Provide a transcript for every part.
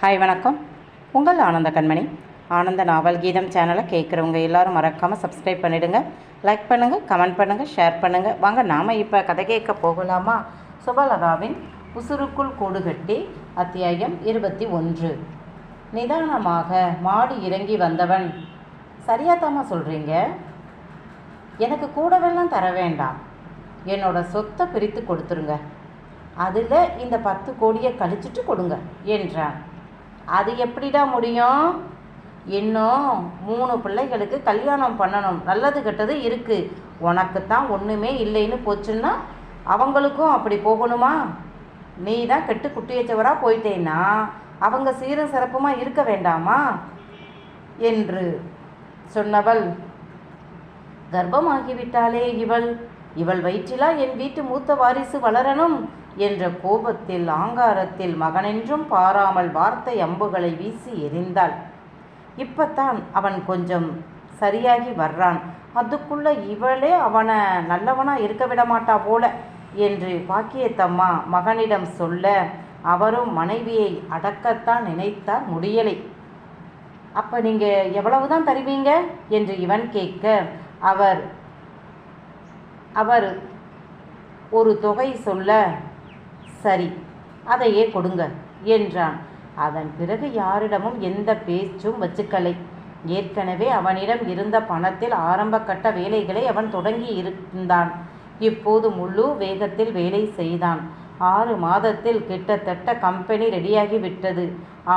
Hi வணக்கம். உங்கள் ஆனந்த கண்மணி. ஆனந்த நாவல் கீதம் சேனலை கேட்குறவங்க எல்லாரும் மறக்காமல் சப்ஸ்கிரைப் பண்ணிடுங்க. லைக் பண்ணுங்கள் கமெண்ட் பண்ணுங்கள் ஷேர் பண்ணுங்கள் வாங்க நாம் இப்போ கதை கேட்க போகலாமா? சுபலதாவின் உசுருக்குள் கூடு கட்டி அத்தியாயம் இருபத்தி ஒன்று. நிதானமாக மாடி இறங்கி வந்தவன். சரியாத்தாம்மா சொல்கிறீங்க எனக்கு கூடவெல்லாம் தர வேண்டாம். என்னோட சொத்தை பிரித்து கொடுத்துருங்க. அதில் இந்த பத்து கோடியை கழிச்சிட்டு கொடுங்க என்றான். அது எப்படிடா முடியும்? இன்னும் மூணு பிள்ளைகளுக்கு கல்யாணம் பண்ணணும். நல்லது கெட்டது இருக்குது உனக்கு தான் ஒன்றுமே இல்லைன்னு போச்சுன்னா அவங்களுக்கும் அப்படி போகணுமா? நீ தான் கெட்டு குட்டியச்சவராக போயிட்டேன்னா அவங்க சீரும் சிறப்புமாக இருக்க வேண்டாமா? என்று சொன்னவள். கர்ப்பமாகிவிட்டாளே இவள். இவள் வயிற்றிலா என் வீட்டு மூத்த வாரிசு வளரணும் என்ற கோபத்தில் ஆங்காரத்தில் மகனென்றும் பாராமல் வார்த்தை அம்புகளை வீசி எறிந்தாள் இப்பத்தான் அவன் கொஞ்சம் சரியாகி வர்றான். அதுக்குள்ள இவளே அவனை நல்லவனா இருக்க விட மாட்டா போல என்று பாக்கியத்தம்மா மகனிடம் சொல்ல அவரும் மனைவியை அடக்கத்தான் நினைத்தார் முடியலை. அப்போ நீங்கள் எவ்வளவு தான் தருவீங்க? என்று இவன் கேட்க அவர் அவர் ஒரு தொகை சொல்ல சரி அதையே கொடுங்க என்றான். அதன் பிறகு யாரிடமும் எந்த பேச்சும் வச்சுக்கலை. ஏற்கனவே அவனிடம் இருந்த பணத்தில் ஆரம்ப கட்ட வேலைகளை அவன் தொடங்கி இருந்தான். இப்போது முழு வேகத்தில் வேலை செய்தான். ஆறு மாதத்தில் கிட்டத்தட்ட கம்பெனி ரெடியாகி விட்டது.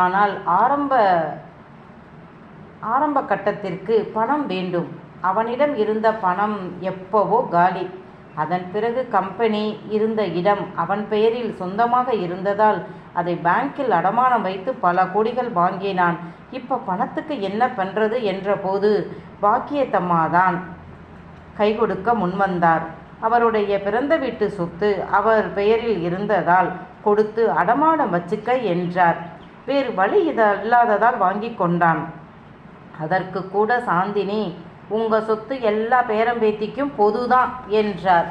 ஆனால் ஆரம்ப ஆரம்ப கட்டத்திற்கு பணம் வேண்டும். அவனிடம் இருந்த பணம் எப்போவோ காலி. அதன் பிறகு கம்பெனி இருந்த இடம் அவன் பெயரில் சொந்தமாக இருந்ததால் அதை பேங்கில் அடமானம் வைத்து பல கோடிகள் வாங்கினான். இப்போ பணத்துக்கு என்ன பண்ணுறது என்றபோது பாக்கியத்தம்மாதான் கை கொடுக்க முன்வந்தார். அவருடைய பிறந்த வீட்டு சொத்து அவர் பெயரில் இருந்ததால் கொடுத்து அடமானம் வச்சுக்க என்றார். வேறு வழி இது இல்லாததால் வாங்கி கொண்டான். அதற்கு கூட சாந்தினி உங்கள் சொத்து எல்லா பேரம்பேத்திக்கும் பொதுதான் என்றார்.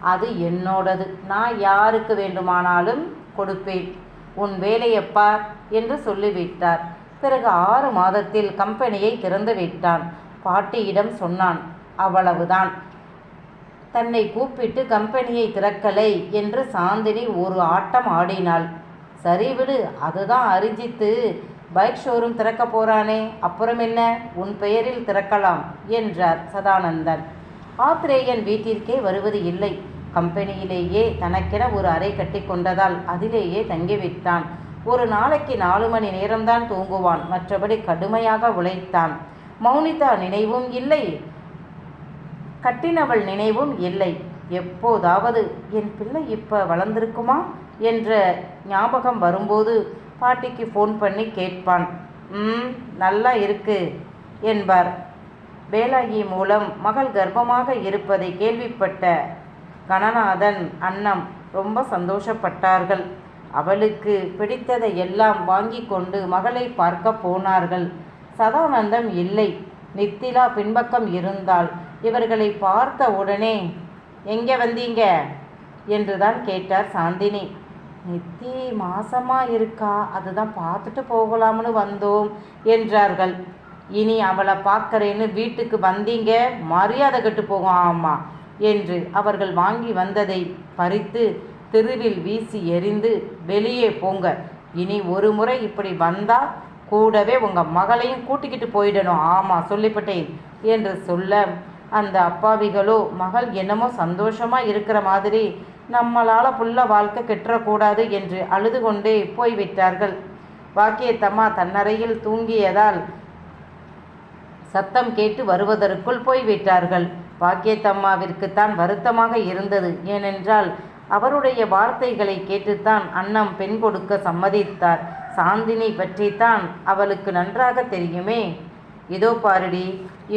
அது என்னோடது. நான் யாருக்கு வேண்டுமானாலும் கொடுப்பேன். உன் வேலையப்பா என்று சொல்லிவிட்டார். பிறகு ஆறு மாதத்தில் கம்பெனியை திறந்து விட்டான். பாட்டியிடம் சொன்னான் அவ்வளவுதான். தன்னை கூப்பிட்டு கம்பெனியை திறக்கலை என்று சாந்தினி ஒரு ஆட்டம் ஆடினாள். சரி விடு அதுதான் அரிஜித்து. பைக் ஷோரூம் திறக்க போறானே அப்புறம் என்ன? உன் பெயரில் திறக்கலாம் என்றார் சதானந்தன். ஆத்ரேயன் வீட்டிற்கே வருவது இல்லை. கம்பெனியிலேயே தனக்கென ஒரு அறை கட்டி கொண்டதால் அதிலேயே தங்கிவிட்டான். ஒரு நாளைக்கு நாலு மணி நேரம்தான் தூங்குவான். மற்றபடி கடுமையாக உழைத்தான். மௌனிதா நினைவும் இல்லை. கட்டினவள் நினைவும் இல்லை. எப்போதாவது என் பிள்ளை இப்போ வளர்ந்திருக்குமா? என்ற ஞாபகம் வரும்போது பாட்டிக்கு ஃபோன் பண்ணி கேட்பான். ம் நல்லா இருக்கு என்பார். வேலாயி மூலம் மகள் கர்ப்பமாக இருப்பதை கேள்விப்பட்ட கணநாதன் அன்னம் ரொம்ப சந்தோஷப்பட்டார்கள். அவளுக்கு பிடித்ததை எல்லாம் வாங்கி கொண்டு மகளை பார்க்க போனார்கள். சதானந்தம் இல்லை நித்திலா பின்பக்கம் இருந்தால் இவர்களை பார்த்த உடனே எங்கே வந்தீங்க? என்றுதான் கேட்டார் சாந்தினி. நித்தி மாசமாக இருக்கா? அதுதான் பார்த்துட்டு போகலாம்னு வந்தோம் என்றார்கள். இனி அவளை பார்க்கறேன்னு வீட்டுக்கு வந்தீங்க மரியாதை கெட்டு போகும். ஆமாம் என்று அவர்கள் வாங்கி வந்ததை பறித்து தெருவில் வீசி எறிந்து வெளியே போங்க. இனி ஒரு முறை இப்படி வந்தா கூடவே உங்கள் மகளையும் கூட்டிக்கிட்டு போயிடணும். ஆமாம் சொல்லிப்பட்டேன் என்று சொல்ல அந்த அப்பாவிகளோ மகள் என்னமோ சந்தோஷமாக இருக்கிற மாதிரி நம்மளால் புள்ள வாழ்க்கை கெட்டுறக்கூடாது என்று அழுது கொண்டே போய்விட்டார்கள். வாக்கியத்தம்மா தன்னறையில் தூங்கியதால் சத்தம் கேட்டு வருவதற்குள் போய்விட்டார்கள். பாக்கியத்தம்மாவிற்குத்தான் வருத்தமாக இருந்தது. ஏனென்றால் அவருடைய வார்த்தைகளை கேட்டுத்தான் அன்னம் பெண் கொடுக்க சம்மதித்தார். சாந்தினி பற்றித்தான் அவளுக்கு நன்றாக தெரியுமே. இதோ பாருடி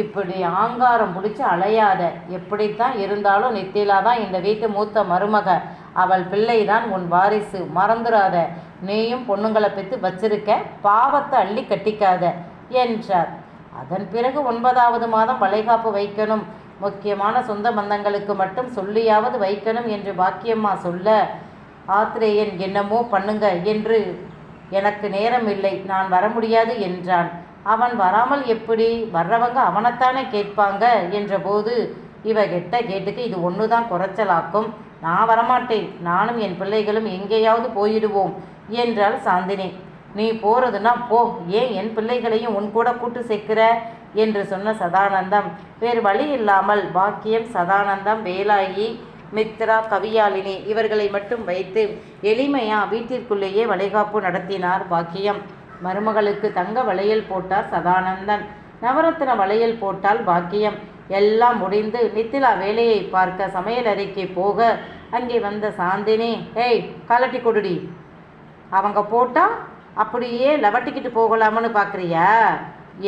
இப்படி ஆங்காரம் பிடிச்சி அலையாத எப்படித்தான் இருந்தாலும் நித்திலா தான் இந்த வீட்டு மூத்த மருமக. அவள் பிள்ளை தான் உன் வாரிசு மறந்துடாத நீயும் பொண்ணுங்களை பெற்று வச்சிருக்க பாவத்தை அள்ளி கட்டிக்காத என்றார். அதன் பிறகு ஒன்பதாவது மாதம் வளைகாப்பு வைக்கணும். முக்கியமான சொந்த பந்தங்களுக்கு மட்டும் சொல்லியாவது வைக்கணும் என்று பாக்கியம்மா சொல்ல ஆத்திரேயன் என்னமோ பண்ணுங்க என்று எனக்கு நேரம் இல்லை நான் வர முடியாது என்றான். அவன் வராமல் எப்படி? வர்றவங்க அவனைத்தானே கேட்பாங்க? என்றபோது இவ கெட்ட கேட்டுக்கு இது ஒன்று தான் குறைச்சலாக்கும். நான் வரமாட்டேன். நானும் என் பிள்ளைகளும் எங்கேயாவது போயிடுவோம் என்றாள் சாந்தினி. நீ போறதுன்னா போ. ஏன் என் பிள்ளைகளையும் உன் கூட கூட்டு சேர்க்கிற? என்று சொன்ன சதானந்தம். வேறு வழி இல்லாமல் பாக்கியம் சதானந்தம் வேலாயி மித்ரா கவியாலினி இவர்களை மட்டும் வைத்து எளிமையா வீட்டிற்குள்ளேயே வளைகாப்பு நடத்தினார் பாக்கியம். மருமகளுக்கு தங்க வளையல் போட்டார் சதானந்தன். நவரத்ன வளையல் போட்டால் பாக்கியம். எல்லாம் முடிந்து நித்திலா வேலையை பார்க்க சமையல் அறைக்கு போக அங்கே வந்த சாந்தினி ஏய் கலட்டி கொடுடி. அவங்க போட்டா அப்படியே லவட்டிக்கிட்டு போகலாம்னு பார்க்குறியா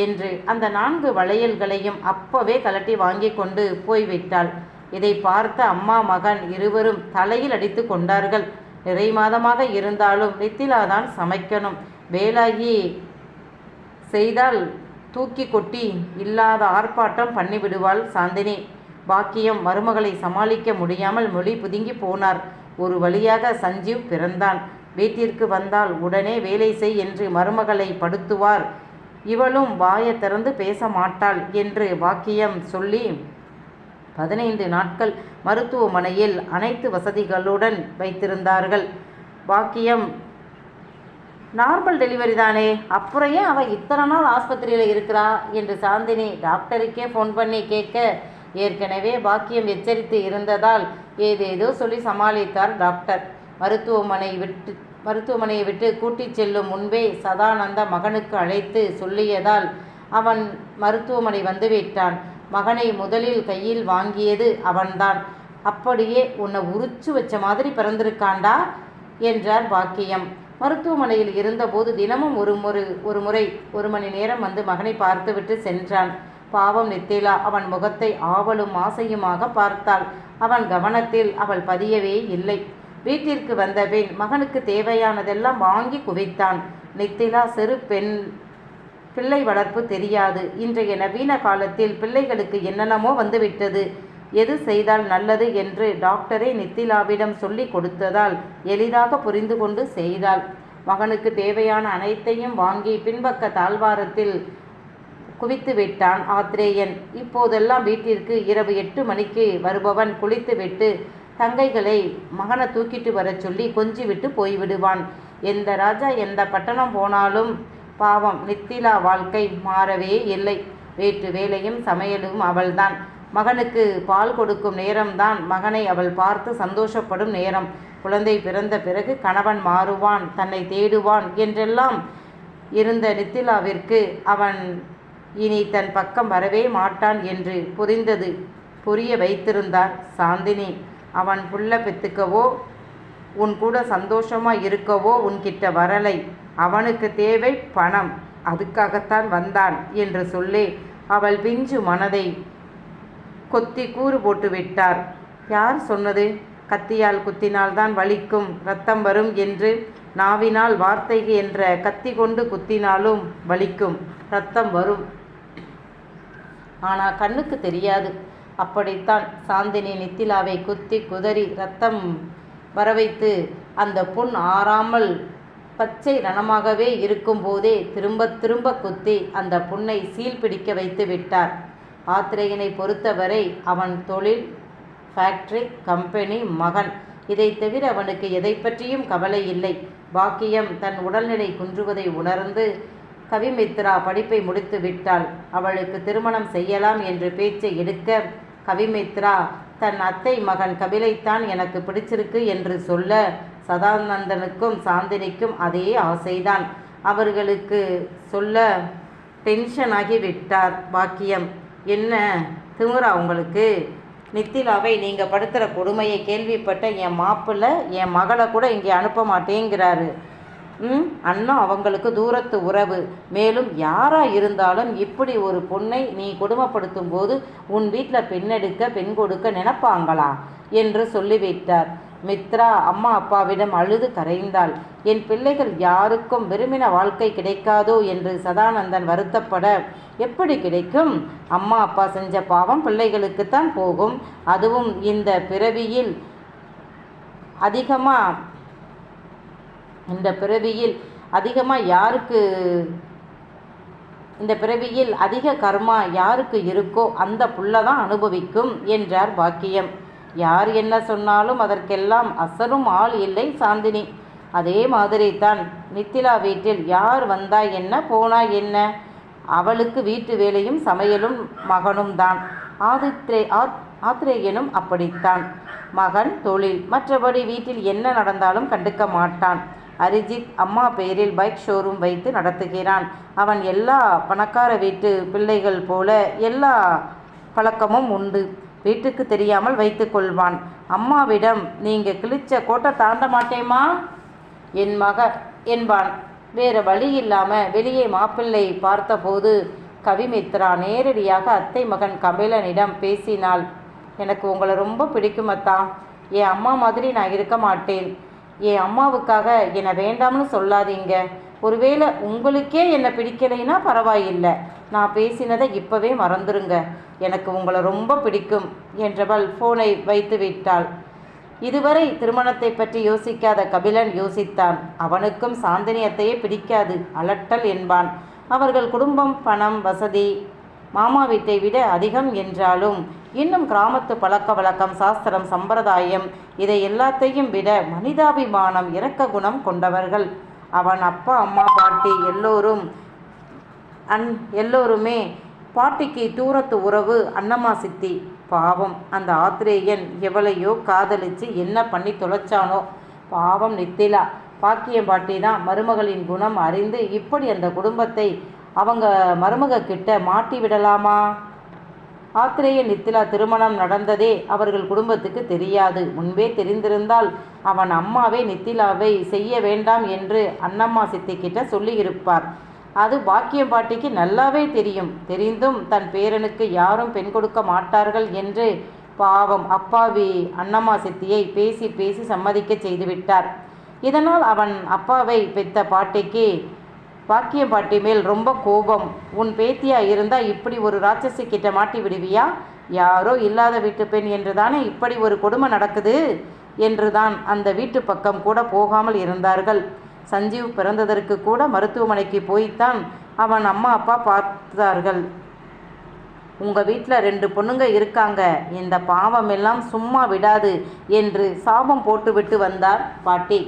என்று அந்த நான்கு வளையல்களையும் அப்பவே கலட்டி வாங்கி கொண்டு போய்விட்டாள் இதை பார்த்த அம்மா மகன் இருவரும் தலையில் அடித்து கொண்டார்கள். நிறை மாதமாக இருந்தாலும் நித்திலாதான் சமைக்கணும். வேலாகி செய்தால் தூக்கி கொட்டி இல்லாத ஆர்ப்பாட்டம் பண்ணிவிடுவாள் சாந்தினி. பாக்கியம் மருமகளை சமாளிக்க முடியாமல் மொழி புதுங்கி போனார். ஒரு வழியாக சஞ்சீவ் பிறந்தான். வீட்டிற்கு வந்தால் உடனே வேலை செய் என்று மருமகளை படுத்துவார். இவளும் வாயை திறந்து பேச மாட்டாள் என்று வாக்கியம் சொல்லி பதினைந்து நாட்கள் மருத்துவமனையில் அனைத்து வசதிகளுடன் வைத்திருந்தார்கள். வாக்கியம் நார்மல் டெலிவரி தானே? அப்புறம் ஏன் அவள் இத்தனை நாள் ஆஸ்பத்திரியில் இருக்கிறா? என்று சாந்தினி டாக்டருக்கே ஃபோன் பண்ணி கேட்க ஏற்கனவே பாக்கியம் எச்சரித்து இருந்ததால் ஏதேதோ சொல்லி சமாளித்தார் டாக்டர். மருத்துவமனை விட்டு மருத்துவமனையை விட்டு கூட்டிச் செல்லும் முன்பே சதானந்த மகனுக்கு அழைத்து சொல்லியதால் அவன் மருத்துவமனை வந்துவிட்டான். மகனை முதலில் கையில் வாங்கியது அவன்தான். அப்படியே உன்னை உரிச்சு வச்ச மாதிரி பிறந்திருக்காண்டா? என்றார் பாக்கியம். மருத்துவமனையில் இருந்தபோது தினமும் ஒரு முறை ஒரு முறை ஒரு மணி நேரம் வந்து மகனை பார்த்துவிட்டு சென்றான். பாவம் நித்திலா அவன் முகத்தை ஆவலும் ஆசையுமாக பார்த்தாள். அவன் கவனத்தில் அவள் பதியவே இல்லை. வீட்டிற்கு வந்த பின் மகனுக்கு தேவையானதெல்லாம் வாங்கி குவித்தான். நித்திலா சிறு பெண் பிள்ளை வளர்ப்பு தெரியாது. இன்றைய நவீன காலத்தில் பிள்ளைகளுக்கு என்னென்னமோ வந்துவிட்டது எது செய்தால் நல்லது என்று டாக்டரே நித்திலாவிடம் சொல்லி கொடுத்ததால் எளிதாக புரிந்து கொண்டு செய்தாள். மகனுக்கு தேவையான அனைத்தையும் வாங்கி பின்பக்க தாழ்வாரத்தில் குவித்து விட்டான் ஆத்ரேயன். இப்போதெல்லாம் வீட்டிற்கு இரவு எட்டு மணிக்கு வருபவன் குளித்துவிட்டு தங்கைகளை மகனை தூக்கிட்டு வரச் சொல்லி கொஞ்சி விட்டு போய்விடுவான். எந்த ராஜா எந்த பட்டணம் போனாலும் பாவம் நித்திலா வாழ்க்கை மாறவே இல்லை. வேற்று வேலையும் சமையலும் அவள்தான். மகனுக்கு பால் கொடுக்கும் நேரம்தான் மகனை அவள் பார்த்து சந்தோஷப்படும் நேரம். குழந்தை பிறந்த பிறகு கணவன் மாறுவான் தன்னை தேடுவான் என்றெல்லாம் இருந்த நித்திலாவிற்கு அவன் இனி தன் பக்கம் வரவே மாட்டான் என்று புரிந்தது. புரிய வைத்திருந்தார் சாந்தினி. அவன் புள்ள பெத்துக்கவோ உன் கூட சந்தோஷமாக இருக்கவோ உன்கிட்ட வரலை. அவனுக்கு தேவை பணம். அதுக்காகத்தான் வந்தான் என்று சொல்லி. அவள் பிஞ்சு மனதை கொத்தி கூறு போட்டு விட்டார். யார் சொன்னது? கத்தியால் குத்தினால்தான் வலிக்கும் ரத்தம் வரும் என்று நாவினால் வார்த்தை என்ற கத்தி கொண்டு குத்தினாலும் வலிக்கும் ரத்தம் வரும். ஆனால் கண்ணுக்கு தெரியாது. அப்படித்தான் சாந்தினி நித்திலாவை குத்தி குதறி ரத்தம் வரவைத்து அந்த புண் ஆறாமல் பச்சை ரணமாகவே இருக்கும்போதே திரும்ப திரும்ப குத்தி அந்த புண்ணை சீல் பிடிக்க வைத்து விட்டார். ஆத்திரேயனை பொறுத்தவரை அவன் தொழில் ஃபேக்டரி கம்பெனி மகன். இதை தவிர அவனுக்கு எதை பற்றியும் கவலை இல்லை. பாக்கியம் தன் உடல்நிலை குன்றுவதை உணர்ந்து கவிமித்ரா படிப்பை முடித்து விட்டாள். அவளுக்கு திருமணம் செய்யலாம் என்று பேச்சை எடுக்க கவிமித்ரா தன் அத்தை மகன் கபிலைத்தான் எனக்கு பிடிச்சிருக்கு என்று சொல்ல சதானந்தனுக்கும் சாந்தினிக்கும் அதே ஆசைதான். அவர்களுக்கு சொல்ல டென்ஷன் ஆகி விட்டார் பாக்கியம். என்ன? திமுறா உங்களுக்கு? நித்திலாவை நீங்கள் படுத்துகிற கொடுமையை கேள்விப்பட்ட என் மாப்பிள்ளை என் மகளை கூட இங்கே அனுப்ப மாட்டேங்கிறாரு. ம் அண்ணா அவங்களுக்கு தூரத்து உறவு. மேலும் யாரா இருந்தாலும் இப்படி ஒரு பொண்ணை நீ கொடுமைப்படுத்தும் போது உன் வீட்டில் பெண்ணெடுக்க பெண் கொடுக்க நினைப்பாங்களா? என்று சொல்லிவிட்டார். மித்ரா அம்மா அப்பாவிடம் அழுது கரைந்தாள். என் பிள்ளைகள் யாருக்கும் விரும்பின வாழ்க்கை கிடைக்காதோ? என்று சதானந்தன் வருத்தப்பட எப்படி கிடைக்கும்? அம்மா அப்பா செஞ்ச பாவம் பிள்ளைகளுக்குத்தான் போகும். அதுவும் இந்த பிறவியில் அதிகமாக இந்த பிறவியில் அதிகமாக யாருக்கு இந்த பிறவியில் அதிக கர்மா யாருக்கு இருக்கோ அந்த புள்ள தான் அனுபவிக்கும் என்றார் பாக்கியம். யார் என்ன சொன்னாலும் அதற்கெல்லாம் அசரும் ஆள் இல்லை சாந்தினி. அதே மாதிரி தான் நித்திலா வீட்டில் யார் வந்தா என்ன போனா என்ன? அவளுக்கு வீட்டு வேலையும் சமையலும் மகனும் தான் ஆதித்ரே ஆத் ஆத்ரேயனும் அப்படித்தான். மகன் தொழில் மற்றபடி வீட்டில் என்ன நடந்தாலும் கண்டுக்க மாட்டான். அரிஜித் அம்மா பெயரில் பைக் ஷோரூம் வைத்து நடத்துகிறான். அவன் எல்லா பணக்கார வீட்டு பிள்ளைகள் போல எல்லா பழக்கமும் உண்டு. வீட்டுக்கு தெரியாமல் வைத்து கொள்வான். அம்மாவிடம் நீங்கள் கிழிச்ச கோட்டை தாண்ட மாட்டேமா என் மக என்பான். வேறு வழி இல்லாமல் வெளியே மாப்பிள்ளை பார்த்தபோது கவிமித்ரா நேரடியாக அத்தை மகன் கபிலனிடம் பேசினாள். எனக்கு உங்களை ரொம்ப பிடிக்கும் அத்தா. என் அம்மா மாதிரி நான் இருக்க மாட்டேன். என் அம்மாவுக்காக என்னை வேண்டாம்னு சொல்லாதீங்க. ஒருவேளை உங்களுக்கே என்னை பிடிக்கலைன்னா பரவாயில்லை. நான் பேசினதை இப்போவே மறந்துருங்க. எனக்கு உங்களை ரொம்ப பிடிக்கும் என்றவள் ஃபோனை வைத்து விட்டாள். இதுவரை திருமணத்தை பற்றி யோசிக்காத கபிலன் யோசித்தான். அவனுக்கும் சாந்தினியத்தையே பிடிக்காது அலட்டல் என்பான். அவர்கள் குடும்பம் பணம் வசதி மாமா வீட்டை விட அதிகம் என்றாலும் இன்னும் கிராமத்து பழக்க வழக்கம் சாஸ்திரம் சம்பிரதாயம் இதை எல்லாத்தையும் விட மனிதாபிமானம் இரக்க குணம் கொண்டவர்கள். அவன் அப்பா அம்மா பாட்டி எல்லோரும் அன் எல்லோருமே பாட்டிக்கு தூரத்து உறவு அன்னம்மா சித்தி. பாவம். அந்த ஆத்திரேயன் எவளையோ காதலிச்சு என்ன பண்ணி தொலைச்சானோ? பாவம் நித்திலா. பாக்கியம் பாட்டி தான் மருமகளின் குணம் அறிந்து இப்படி அந்த குடும்பத்தை அவங்க மருமக கிட்ட மாட்டி விடலாமா? ஆத்திரேய நித்திலா திருமணம் நடந்ததே அவர்கள் குடும்பத்துக்கு தெரியாது. முன்பே தெரிந்திருந்தால் அவன் அம்மாவே நித்திலாவை செய்ய வேண்டாம் என்று அன்னம்மா சித்திக்கிட்ட சொல்லியிருப்பார். அது பாக்கியம் பாட்டிக்கு நல்லாவே தெரியும். தெரிந்தும் தன் பேரனுக்கு யாரும் பெண் கொடுக்க மாட்டார்கள் என்று பாவம் அப்பாவி அன்னம்மா சித்தியை பேசி பேசி சம்மதிக்க செய்துவிட்டார். இதனால் அவன் அப்பாவை பெத்த பாட்டிக்கு பாக்கியம் பாட்டி மேல் ரொம்ப கோபம். உன் பேத்தியா இருந்தா இப்படி ஒரு ராட்சசி கிட்ட மாட்டி விடுவியா? யாரோ இல்லாத வீட்டு பெண் என்றுதானே இப்படி ஒரு கொடுமை நடக்குது? என்றுதான் அந்த வீட்டு பக்கம் கூட போகாமல் இருந்தார்கள். சஞ்சீவ் பிறந்ததற்கு கூட மருத்துவமனைக்கு போய்த்தான் அவன் அம்மா அப்பா பார்த்தார்கள். உங்கள் வீட்டில் ரெண்டு பொண்ணுங்க இருக்காங்க. இந்த பாவமெல்லாம் சும்மா விடாது என்று சாபம் போட்டுவிட்டு வந்தார் பாட்டி.